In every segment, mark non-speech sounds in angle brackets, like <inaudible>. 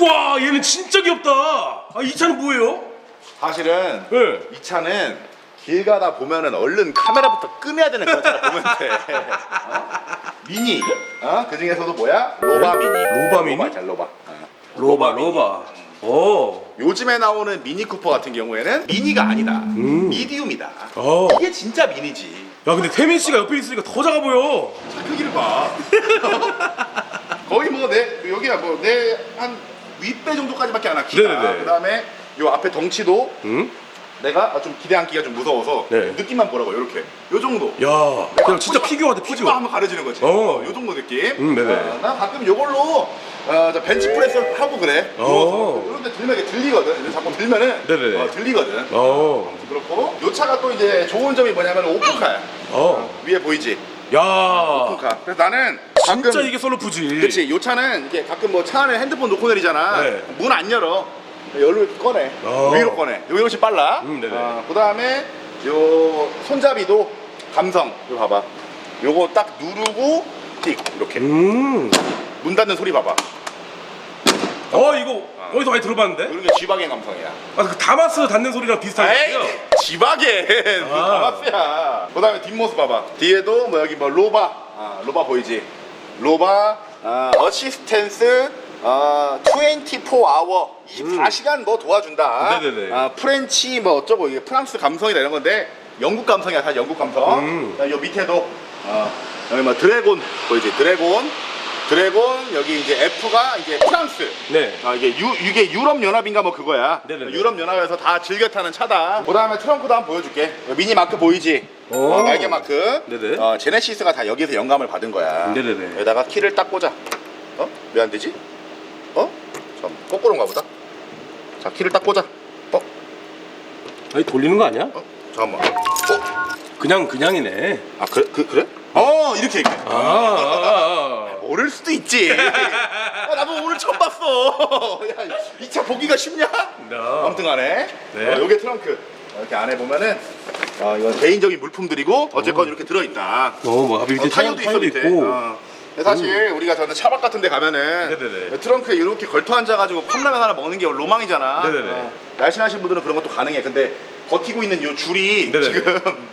와 얘는 진짜 귀엽다. 아 이 차는 뭐예요? 사실은 네. 이 차는 길 가다 보면은 얼른 카메라부터 끄내야 되는 차라 보면 돼. 어? 미니. 어? 그 중에서도 뭐야? 로바 미니. 로바 미니? 로바 잘 로바. 어. 로바 로바. 오. 요즘에 나오는 미니 쿠퍼 같은 경우에는 미니가 아니다. 미디움이다. 어. 이게 진짜 미니지. 야 근데 태민 씨가 옆에 있으니까 더 작아 보여. 차 크기를 봐. <laughs> 거의 뭐 내 여기야 뭐 내 한 윗배 정도까지밖에 안 와. 키가. 네네네. 그다음에 요 앞에 덩치도 응? 내가 좀 기대 앉기가 좀 무서워서 네. 느낌만 보라고 이렇게. 요 정도. 야 그냥 진짜 피규어 같아 피규어 피규어. 한번 가려지는 거지. 어. 요 정도 느낌. 음, 네네. 어, 나 가끔 요걸로 어, 저 벤치 프레스 하고 그래. 어. 누워서. 그런데 들면 이게 들리거든. 이렇게 자꾸 들면은 네네네. 어, 들리거든. 어. 그렇고 요 차가 또 이제 좋은 점이 뭐냐면 오픈카야. 어. 위에 보이지? 야. 오픈카. 그래서 나는 가끔 진짜 이게 솔로프지. 그렇지. 요 차는 이게 가끔 뭐 차 안에 핸드폰 놓고 내리잖아. 네. 문 안 열어. 열로 꺼내. 어. 위로 꺼내. 여기 훨씬 빨라. 음, 네네. 그 다음에 요 손잡이도 감성. 이거 봐봐. 요거 딱 누르고 띡 이렇게. 음. 문 닫는 소리 봐봐. 어 이거 어디서 많이 들어봤는데? 이런 게 G박엔 감성이야. 아 그 다마스 닫는 소리랑 거요. G박엔. <laughs> 그 아. 다마스야. 그 다음에 뒷모습 봐봐. 뒤에도 뭐 여기 뭐 로바. 아, 로바 보이지? 로바, 아, 어시스텐스, 아, 24아워. 24시간 뭐 도와준다. 음. 네네네. 아, 프렌치 뭐 어쩌고 이게 프랑스 감성이다 이런 건데 영국 감성이야 사실 영국 감성. 음. 자, 요 밑에도 어, 여기 뭐 드래곤 보이지? 드래곤. 드래곤 여기 이제 F가 이제 프랑스. 네. 아 이게 유 이게 유럽 연합인가 뭐 그거야. 네네네. 유럽 연합에서 다 즐겨 타는 차다. 그다음에 트렁크도 한번 보여줄게. 미니 마크 보이지? 오. 어, 날개 마크. 네네. 어, 제네시스가 다 여기서 영감을 받은 거야. 네네네. 여기다가 키를 딱 꽂아. 어? 왜 안 되지? 어? 참 거꾸로인가 보다. 자 키를 딱 꽂아. 어? 아니 돌리는 거 아니야? 어? 잠깐만. 어? 그냥 그냥이네. 아 그래 그, 그래? 어 이렇게 이렇게. 아. 아, 아. 모를 수도 있지. 아, 나도 오늘 처음 봤어. 이 차 보기가 쉽냐? 아. 아무튼 간에 네. 어, 요게 트렁크 이렇게 안에 보면은 어, 이건 개인적인 물품들이고 어쨌건 이렇게 들어있다. 어뭐 밑에 어, 타이어도 있어 밑에. 있고. 어. 근데 사실 우리가 저는 차박 같은 데 가면은 네네네. 트렁크에 이렇게 걸터 앉아가지고 컵라면 하나 먹는 게 로망이잖아. 네네네. 어, 날씬하신 분들은 그런 것도 가능해. 근데 버티고 있는 요 줄이 네네네. 지금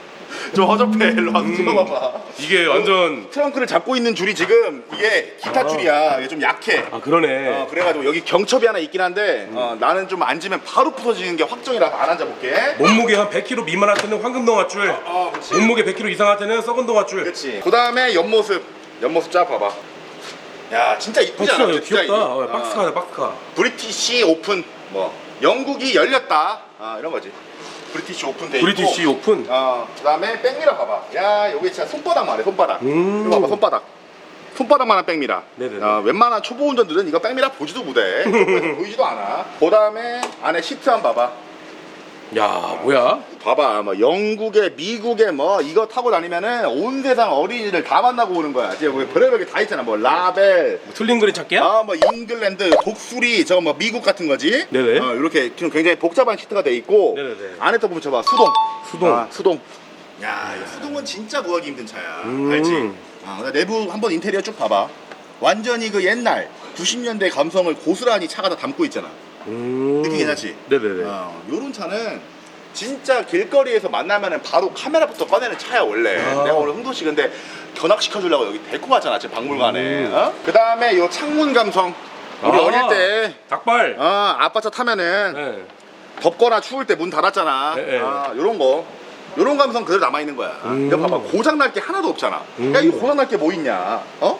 좀 허접해. 일로 와서 음. 찍어봐봐. 이게 완전 트렁크를 잡고 있는 줄이 지금 이게 기타 아. 줄이야. 이게 좀 약해. 아 그러네. 어, 그래가지고 여기 경첩이 하나 있긴 한데 음. 어, 나는 좀 앉으면 바로 부서지는 게 확정이라서 안 앉아볼게. 몸무게 한 100kg 미만할 때는 황금 동아줄. 어, 그렇지. 몸무게 100kg 이상할 때는 썩은 동아줄. 그렇지. 그 다음에 옆모습. 옆모습 쫙 봐봐. 야 진짜 이쁘지 않아? 박스가 진짜 귀엽다. 이- 어, 어. 박스카네 박스카. 브리티시 오픈 뭐 영국이 열렸다. 아 이런 거지. 브리티시 오픈 돼 있고. 브리티시 오픈. 어 그 다음에 백미러 봐봐. 야 여기 진짜 손바닥만 해 손바닥. 음. 이거 봐봐 손바닥. 손바닥만한 백미라. 네네네. 어, 웬만한 초보 운전들은 이거 백미라 보지도 못해. <laughs> 보이지도 않아. 그 다음에 안에 시트 한번 봐봐. 야 뭐야? 봐봐 뭐 영국에 미국에 뭐 이거 타고 다니면은 온 세상 어린이들 다 만나고 오는 거야. 지금 뭐 별의별 게 다 있잖아. 뭐 라벨, 뭐 틀린 그림 찾기야? 아, 뭐 잉글랜드, 독수리, 저거 뭐 미국 같은 거지. 네네. 어, 이렇게 지금 굉장히 복잡한 시트가 돼 있고 네네네. 안에 또 보면 저봐 수동. 수동. 아, 수동. 야, 이 수동은 진짜 구하기 힘든 차야. 음. 알지? 아, 내부 한번 인테리어 쭉 봐봐. 완전히 그 옛날 90년대 감성을 고스란히 차가 다 담고 있잖아. 음. 느낌 괜찮지? 네네네. 어, 요런 차는 진짜 길거리에서 만나면은 바로 카메라부터 꺼내는 차야 원래. 아. 내가 오늘 흥도 씨 근데 견학시켜 주려고 여기 데리고 왔잖아 지금 박물관에. 음. 어? 그 다음에 요 창문 감성. 우리 아, 어릴 때 닭발. 어, 아빠 차 타면은 네. 덥거나 추울 때 문 닫았잖아. 네, 네. 아, 요런 거. 요런 감성 그대로 남아 있는 거야. 음. 이거 봐봐. 고장 날 게 하나도 없잖아. 음. 야, 이거 고장 날 게 뭐 있냐? 어?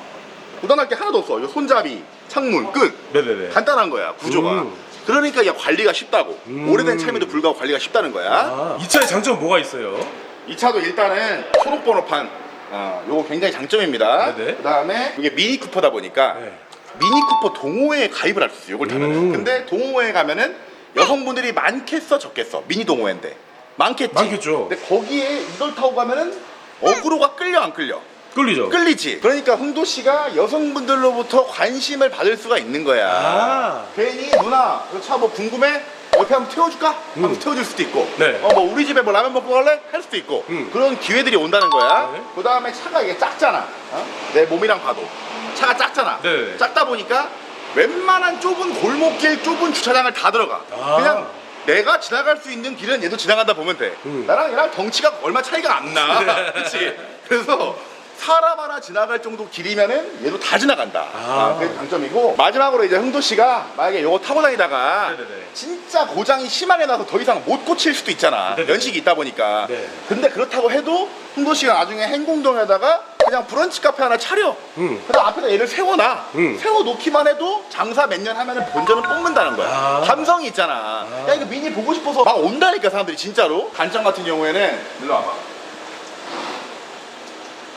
고장 날 게 하나도 없어. 요 손잡이, 창문 끝. 네네네. 간단한 거야 구조가 음. 그러니까 이게 관리가 쉽다고 음. 오래된 차임에도 불구하고 관리가 쉽다는 거야 아, 이 차의 장점 뭐가 있어요? 이 차도 일단은 초록 번호판 어, 요거 굉장히 장점입니다 네네. 그 다음에 이게 미니 쿠퍼다 보니까 네. 미니 쿠퍼 동호회에 가입을 할 수 있어요 이걸 타면 은 음. 근데 동호회에 가면은 여성분들이 많겠어 적겠어 미니 동호회인데 많겠지 많겠죠. 근데 거기에 이걸 타고 가면은 어그로가 끌려 안 끌려 끌리죠? 끌리지 그러니까 흥도 씨가 여성분들로부터 관심을 받을 수가 있는 거야 아. 괜히 누나 그차뭐 궁금해? 옆에 한번 태워줄까? 하면 음. 태워줄 수도 있고 네. 어 뭐 우리 집에 뭐 라면 먹고 갈래? 할 수도 있고 음. 그런 기회들이 온다는 거야 네. 그 다음에 차가 이게 작잖아 어? 내 몸이랑 봐도 차가 작잖아 네. 작다 보니까 웬만한 좁은 골목길 좁은 주차장을 다 들어가 아. 그냥 내가 지나갈 수 있는 길은 얘도 지나간다 보면 돼 음. 나랑 얘랑 덩치가 얼마 차이가 안나 <laughs> 그치 그래서 사람 하나 지나갈 정도 길이면은 얘도 다 지나간다 아. 아, 그게 장점이고 마지막으로 이제 흥도 씨가 만약에 요거 타고 다니다가 네네네. 진짜 고장이 심하게 나서 더 이상 못 고칠 수도 있잖아 네네네. 연식이 있다 보니까 네. 근데 그렇다고 해도 흥도 씨가 나중에 행궁동에다가 그냥 브런치 카페 하나 차려 음. 그래서 앞에다 얘를 세워놔 음. 세워놓기만 해도 장사 몇 년 하면은 본전은 뽑는다는 거야 아. 감성이 있잖아 야 이거 미니 보고 싶어서 막 온다니까 사람들이 진짜로 단점 같은 경우에는 일로 와봐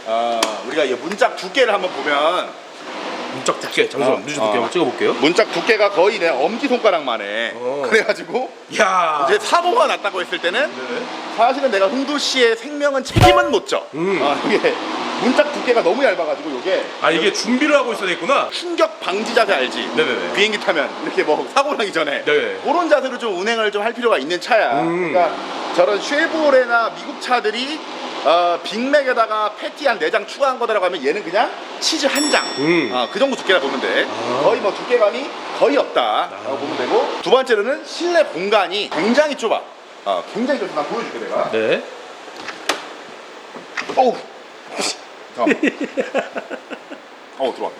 아 우리가 이 문짝 두께를 한번 보면 문짝 두께 잠시만 어, 문짝 두께 어. 한번 찍어볼게요 문짝 두께가 거의 내 엄지 손가락만 해 어. 그래가지고 이야 이제 사고가 났다고 했을 때는 네. 사실은 내가 흥도 씨의 생명은 책임은 못 져. 음. 아, 이게 문짝 두께가 너무 얇아가지고 이게 아 이게 준비를 하고 있어야 되겠구나 충격 방지 자세 알지? 네네네. 비행기 타면 이렇게 뭐 사고 나기 전에 네. 그런 자세로 좀 운행을 좀 할 필요가 있는 차야. 음. 그러니까 저런 쉐보레나 미국 차들이 어, 빅맥에다가 패티 한 4장 추가한 거다라고 하면 얘는 그냥 치즈 한 장. 음. 어, 그 정도 두께라 보면 돼. 아. 거의 뭐 두께감이 거의 없다라고 보면 되고 두 번째로는 실내 공간이 굉장히 좁아. 어, 굉장히 좁아. 나 보여줄게 내가. 네 어우. <laughs> 잠깐만. 어 들어왔다.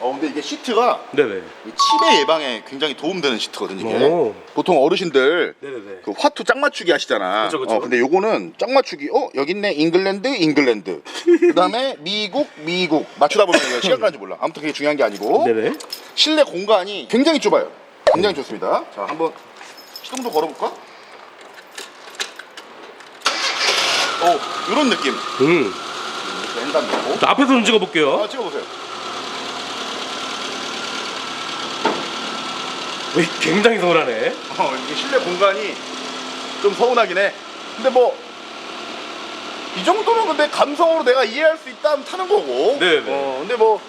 어 근데 이게 시트가 네네 이 치매 예방에 굉장히 도움되는 시트거든 이게. 오. 보통 어르신들 네네네 그 화투 짝 맞추기 하시잖아. 그쵸, 그쵸. 어, 근데 요거는 짝 맞추기. 어 여기 있네 잉글랜드 잉글랜드. 그 다음에 <laughs> 미국 미국 맞추다 보면 시간 가는지 몰라. 아무튼 그게 중요한 게 아니고 네네 실내 공간이 굉장히 좁아요. 굉장히 좋습니다. 자 한번 시동도 걸어볼까? 어 이런 느낌. 음 이렇게 횡단 되고. 자, 앞에서 좀 찍어볼게요 아 찍어보세요. 왜 굉장히 서운하네 어, 이게 실내 공간이 좀 서운하긴 해. 근데 뭐, 이 정도면 근데 감성으로 내가 이해할 수 있다면 타는 거고. 네네. 어, 근데 뭐,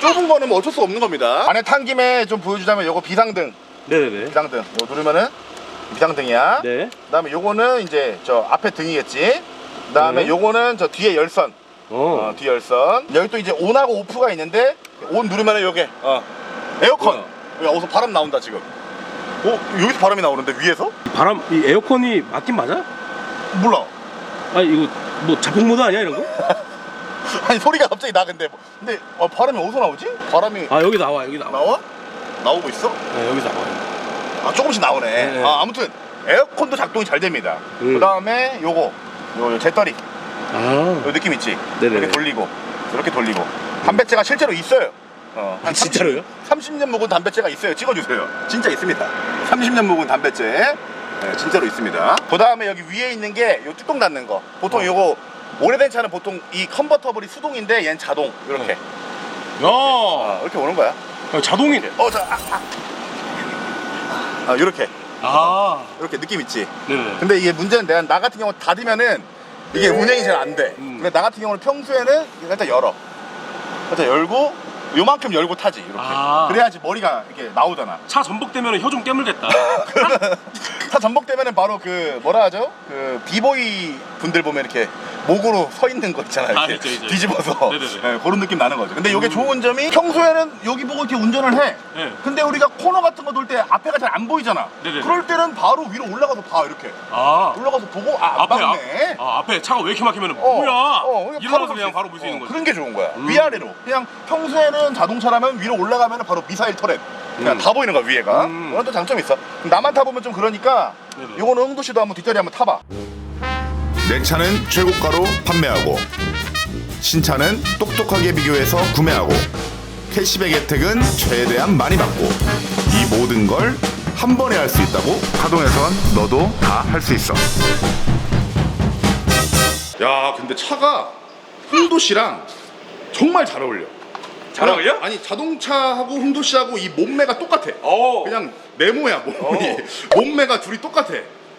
좁은 거는 뭐 어쩔 수 없는 겁니다. 안에 탄 김에 좀 보여주자면 요거 비상등. 네네네 비상등. 요 누르면은 비상등이야. 네 그 다음에 요거는 이제 저 앞에 등이겠지. 그 다음에 네. 요거는 저 뒤에 열선. 어. 어, 뒤에 열선. 여기 또 이제 온하고 오프가 있는데, 온 누르면은 요게, 어, 에어컨. 야, 어디서 바람 나온다, 지금. 어, 여기서 바람이 나오는데, 위에서? 바람 이 에어컨이 맞긴 맞아? 몰라. 아 이거 뭐 자폭 모드 아니야 이런 거? <laughs> 아니 소리가 갑자기 나 근데 근데 어, 바람이 어디서 나오지? 바람이 아 여기 나와 여기 나와 나와? 나오고 있어? 네 여기 나와요 아 조금씩 나오네. 네. 아 아무튼 에어컨도 작동이 잘 됩니다. 음. 그 다음에 요거 요, 요 재떨이 아요 느낌 있지? 네네네. 이렇게 돌리고 이렇게 돌리고 담배째가 실제로 있어요. 어, 아, 진짜로요? 30, 년 묵은 담배째가 있어요. 찍어주세요. 진짜 있습니다. 30년 묵은 담배째. 네, 진짜로 있습니다. 그 다음에 여기 위에 있는 게 요 뚜껑 닫는 거. 보통 어. 요거 오래된 차는 보통 이 컨버터블이 수동인데 얘는 자동 이렇게 야 어, 이렇게 오는 거야. 자동이네 어, 자, 아, 아. 아, 이렇게 아 이렇게 느낌 있지. 네네 근데 이게 문제는 내가 나 같은 경우 닫으면은 이게 운행이 잘 안 돼. 음. 근데 나 같은 경우는 평소에는 살짝 열어. 살짝 열고 요만큼 열고 타지 이렇게. 아. 그래야지 머리가 이렇게 나오잖아. 차 전복되면 혀 좀 깨물겠다 <laughs> 차 전복되면은 바로 그 뭐라 하죠? 그 비보이 분들 보면 이렇게 목으로 서 있는 거 있잖아요. 아, 이렇게 있죠. 뒤집어서 네네네. 네, 그런 느낌 나는 거죠. 근데 이게 음. 좋은 점이 평소에는 여기 보고 이렇게 운전을 해. 네. 근데 우리가 코너 같은 거 돌 때 앞에가 잘 안 보이잖아. 네네네. 그럴 때는 바로 위로 올라가서 봐 이렇게. 아 올라가서 보고 아, 안 앞에 막네. 아, 앞에 차가 왜 이렇게 막히면 어, 뭐야 어, 일어나서 볼 그냥 수 바로 있- 볼수 있는 어, 거지 그런 게 좋은 거야. 음. 위아래로. 그냥 평소에는 자동차라면 위로 올라가면 바로 미사일 터렛. 그냥 음. 다 보이는 거야 위에가. 음. 그런 또 장점이 있어. 나만 타보면 좀 그러니까 네네. 이거는 흥도 씨도 한번 뒷자리 한번 타봐. 내 차는 최고가로 판매하고 신차는 똑똑하게 비교해서 구매하고 캐시백 혜택은 최대한 많이 받고 이 모든 걸 한 번에 할 수 있다고 가동에선 너도 다 할 수 있어. 야, 근데 차가 흥도 씨랑 정말 잘 어울려. 잘 어울려? 아니 자동차하고 흥도 씨하고 이 몸매가 똑같아. 어 그냥 네모야 몸이. 몸매가 둘이 똑같아.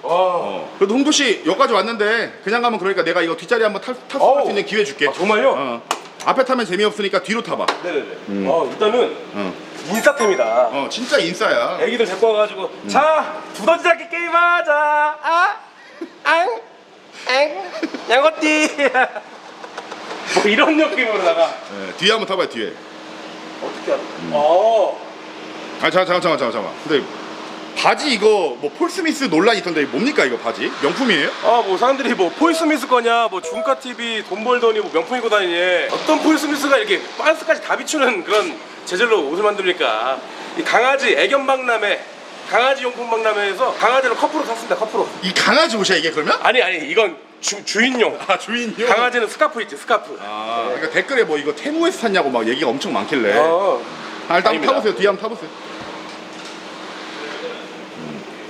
어. 그래도 흥도 씨 여기까지 왔는데 그냥 가면 그러니까 내가 이거 뒷자리 한번 탈, 탈 어우. 수 있는 기회 줄게. 아, 정말요? 어. 앞에 타면 재미없으니까 뒤로 타봐. 네네네 어 일단은 어, 인싸템이다 어 진짜 인싸야. 애기들 데리고 와가지고 자 두더지 잡기 게임하자 아? 앙? 앙? 양거띠 뭐 이런 느낌으로다가 예, 뒤에 한번 타봐요 뒤에. 어떻게 어. 아 잠깐 잠깐 잠깐 잠깐 잠깐. 근데 바지 이거 뭐 폴스미스 논란이 있던데 이거 뭡니까 이거 바지? 명품이에요? 아 뭐 사람들이 뭐 포이스미스 거냐 뭐 중가 TV 돈 벌더니 뭐 명품 입고 다니니 어떤 포이스미스가 이렇게 빤스까지 다 비추는 그런 재질로 옷을 만듭니까 이 강아지 애견 박람회 강아지 용품 박람회에서 강아지를 커프로 샀습니다 커프로 이 강아지 옷이야 이게 그러면? 아니 아니 이건 주, 주인용 아 주인요? 강아지는 스카프 있지 스카프 아 그러니까 댓글에 뭐 이거 테무에서 샀냐고 막 얘기가 엄청 많길래. 어. 아, 일단 아닙니다. 한번 타보세요. 뒤에 한번 타보세요.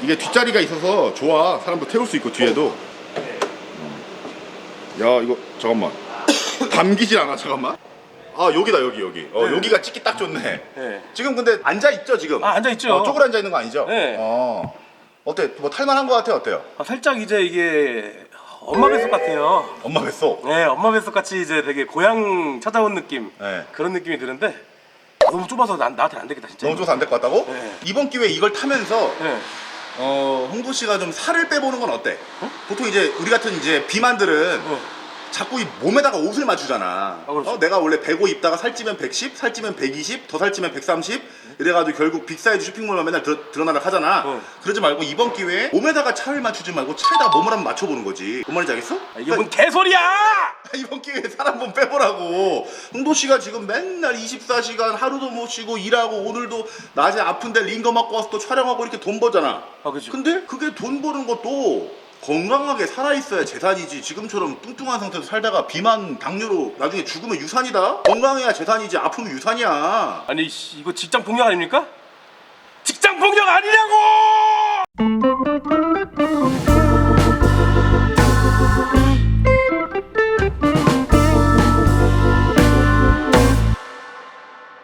음, 이게 뒷자리가 있어서 좋아. 사람도 태울 수 있고 뒤에도. 음. 야 이거 잠깐만. <coughs> 담기질 않아 잠깐만. 아 여기다 여기 여기. 어, 네. 여기가 찍기 딱 좋네. 네. 지금 근데 앉아 있죠 지금? 아, 앉아 있죠. 어, 쪼그려 앉아 있는 거 아니죠? 네. 어. 어때? 뭐 탈만한 거 같아 어때요? 아, 살짝 이제 이게 엄마 뱃속 같아요 엄마 뱃속. 네 엄마 뱃속 같이 이제 되게 고향 찾아온 느낌 네. 그런 느낌이 드는데 너무 좁아서 난, 나한테 안 되겠다 진짜 너무 좋아서 안 될 것 같다고? 네. 이번 기회에 이걸 타면서 네. 어 홍도 씨가 좀 살을 빼보는 건 어때? 보통 이제 우리 같은 이제 비만들은 어. 자꾸 이 몸에다가 옷을 맞추잖아. 아, 그렇죠. 어, 내가 원래 105 입다가 살찌면 110, 살찌면 120, 더 살찌면 130 이래가지고 결국 빅사이즈 쇼핑몰만 맨날 드, 드러나락 하잖아. 어. 그러지 말고 이번 기회에 몸에다가 차를 맞추지 말고 차에다가 몸을 한번 맞춰보는 거지. 뭔 말인지 알겠어? 아, 이게 뭔 개소리야 <laughs> 이번 기회에 살 한번 빼보라고. 홍도 씨가 지금 맨날 24시간 하루도 못 쉬고 일하고 오늘도 낮에 아픈데 링거 맞고 와서 또 촬영하고 이렇게 돈 버잖아. 아, 그죠. 근데 그게 돈 버는 것도 건강하게 살아있어야 재산이지. 지금처럼 뚱뚱한 상태에서 살다가 비만, 당뇨로 나중에 죽으면 유산이다? 건강해야 재산이지. 아프면 유산이야. 아니 씨, 이거 직장 폭력 아닙니까? 직장 폭력 아니냐고